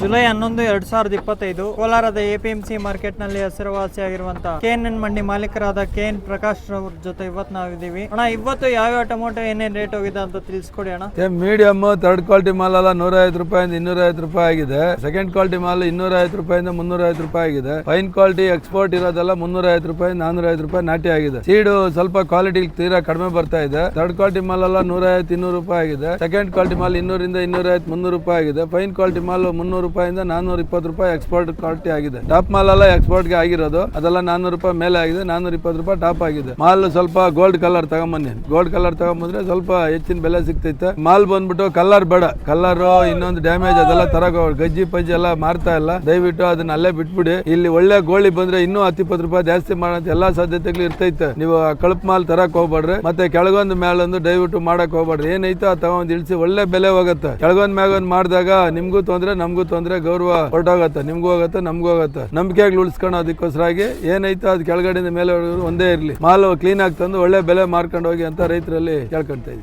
July ಹನ್ನೊಂದು, ಎರಡ್ ಸಾವಿರದ ಇಪ್ಪತ್ತೈದು, ಕೋಲಾರದ ಎಪಿಎಂಸಿ ಮಾರ್ಕೆಟ್ನಲ್ಲಿ ಹೆಸರುವಾಸಿಯಾಗಿರುವಂತಹ ಕೆಎನ್ ಎನ್ ಮಂಡಿ ಮಾಲೀಕರಾದ ಕೆಎನ್ ಪ್ರಕಾಶ್ ಅವ್ರ ಜೊತೆ ಇವತ್ತು ನಾವಿದ್ದೀವಿ. ಅಣ್ಣ, ಇವತ್ತು ಯಾವ್ಯಾವ ಟೊಮೊಟೊ, ಏನೇನ್ ರೇಟ್ ಹೋಗಿದೆ ಅಂತ ತಿಳಿಸ್ಕೊಡಿ ಅಣ್ಣ. ಮೀಡಿಯಮ್ ಥರ್ಡ್ ಕ್ವಾಲಿಟಿ ಮಾಲ್ ಎಲ್ಲ ನೂರ ಐವತ್ತು ರೂಪಾಯಿಂದ ಇನ್ನೂರ ಐವತ್ತು ರೂಪಾಯಿ ಆಗಿದೆ. ಸೆಕೆಂಡ್ ಕ್ವಾಲಿಟಿ ಮಾಲ್ ಇನ್ನೂರ ಐವತ್ತು ರೂಪಾಯಿಂದ ಮುನ್ನೂರ ಐವತ್ತು ರೂಪಾಯಿ ಆಗಿದೆ. ಫೈನ್ ಕ್ವಾಲಿಟಿ ಎಕ್ಸ್ಪೋರ್ಟ್ ಇರೋದೆಲ್ಲ ಮುನ್ನೂರ ಐವತ್ತು ರೂಪಾಯಿ ನಾನೂರ ಐವತ್ತು ರೂಪಾಯಿ ನಾಟಿ ಆಗಿದೆ. ಸೀಡು ಸ್ವಲ್ಪ ಕ್ವಾಲಿಟಿ ತೀರಾ ಕಡಿಮೆ ಬರ್ತಾ ಇದೆ. ಥರ್ಡ್ ಕ್ವಾಲಿಟಿ ಮಾಲ್ ಎಲ್ಲ ನೂರ ಐವತ್ತು ಇನ್ನೂರು ರೂಪಾಯಿ ಆಗಿದೆ. ಸೆಕೆಂಡ್ ಕ್ವಾಲಿಟಿ ಮಾಲ್ ಇನ್ನೂರಿಂದ ಇನ್ನೂರ ಐವತ್ತು ಮುನ್ನೂರು ರೂಪಾಯಿ ಆಗಿದೆ. ಫೈನ್ ಕ್ವಾಲಿಟಿ ಮಾಲ್ ಮುನ್ನೂರು ರೂಪಾಯಿಂದ ನಾನೂರ ಇಪ್ಪತ್ತು ರೂಪಾಯಿ ಎಕ್ಸ್ಪೋರ್ಟ್ ಕ್ವಾಲಿಟಿ ಆಗಿದೆ. ಟಾಪ್ ಮಾಲ್ ಎಲ್ಲ ಎಕ್ಸ್ಪೋರ್ಟ್ಗೆ ಆಗಿರೋದು. ಅದೆಲ್ಲ ನಾನೂರು ರೂಪಾಯಿ ಮೇಲೆ ಆಗಿದೆ ನಾನೂರ ಇಪ್ಪತ್ತು ರೂಪಾಯಿ ಟಾಪ್ ಆಗಿದೆ. ಮಾಲ್ ಸ್ವಲ್ಪ ಗೋಲ್ಡ್ ಕಲರ್ ತಗೊಂಬನ್ನಿ. ಗೋಲ್ಡ್ ಕಲರ್ ತಗೊಂಬಂದ್ರೆ ಸ್ವಲ್ಪ ಹೆಚ್ಚಿನ ಬೆಲೆ ಸಿಗ್ತೈತೆ. ಮಾಲ್ ಬಂದ್ಬಿಟ್ಟು ಕಲರ್ ಬೇಡ. ಕಲರ್ ಇನ್ನೊಂದು ಡ್ಯಾಮೇಜ್ ಅದೆಲ್ಲ ತರಕ ಗಜ್ಜಿ ಪಜ್ಜಿ ಎಲ್ಲ ಮಾರ್ತಾ ಇಲ್ಲ. ದಯವಿಟ್ಟು ಅದನ್ನ ಅಲ್ಲೇ ಬಿಟ್ಬಿಡಿ. ಇಲ್ಲಿ ಒಳ್ಳೆ ಗೋಳಿ ಬಂದ್ರೆ ಇನ್ನೂ ಹತ್ತು ಇಪ್ಪತ್ತು ರೂಪಾಯಿ ಜಾಸ್ತಿ ಮಾಡೋಂತ ಎಲ್ಲಾ ಸಾಧ್ಯತೆಗಳು ಇರ್ತೈತೆ. ನೀವು ಕಳಪ್ ಮಾಲ್ ತರಕ್ ಹೋಗ್ಬೇಡ್ರಿ. ಮತ್ತೆ ಕೆಳಗೊಂದು ಮೇಲೊಂದು ದಯವಿಟ್ಟು ಮಾಡಕ್ ಹೋಗ್ಬೇಡ್ರಿ. ಏನೈತೋ ತಗೊಂಡ್ ಇಳಿಸಿ ಒಳ್ಳೆ ಬೆಲೆ ಹೋಗುತ್ತೆ. ಕೆಳಗೊಂದ್ ಮ್ಯಾಗೊಂದ್ ಮಾಡಿದಾಗ ನಿಮ್ಗೂ ತೊಂದ್ರೆ, ನಮಗೂ ತೊಂದ್ರೆ. ಗೌರವ ಹೊರಟೋಗತ್ತೆ ನಿಮ್ಗೂ ಆಗತ್ತೆ, ನಮ್ಗೂ ಹೋಗುತ್ತೆ ಅದಕ್ಕೋಸ್ಕರ ಆಗಿ ಏನೈತೋ ಅದು ಕೆಳಗಡೆಯಿಂದ ಮೇಲೆ ಒಂದೇ ಇರಲಿ. ಮಾಲ್ ಕ್ಲೀನ್ ಆಗಿ ತಂದು ಒಳ್ಳೆ ಬೆಲೆ ಮಾರ್ಕೊಂಡು ಹೋಗಿ ಅಂತ ರೈತರಲ್ಲಿ ಕೇಳ್ಕೊಂತ ಇದ್ದೀವಿ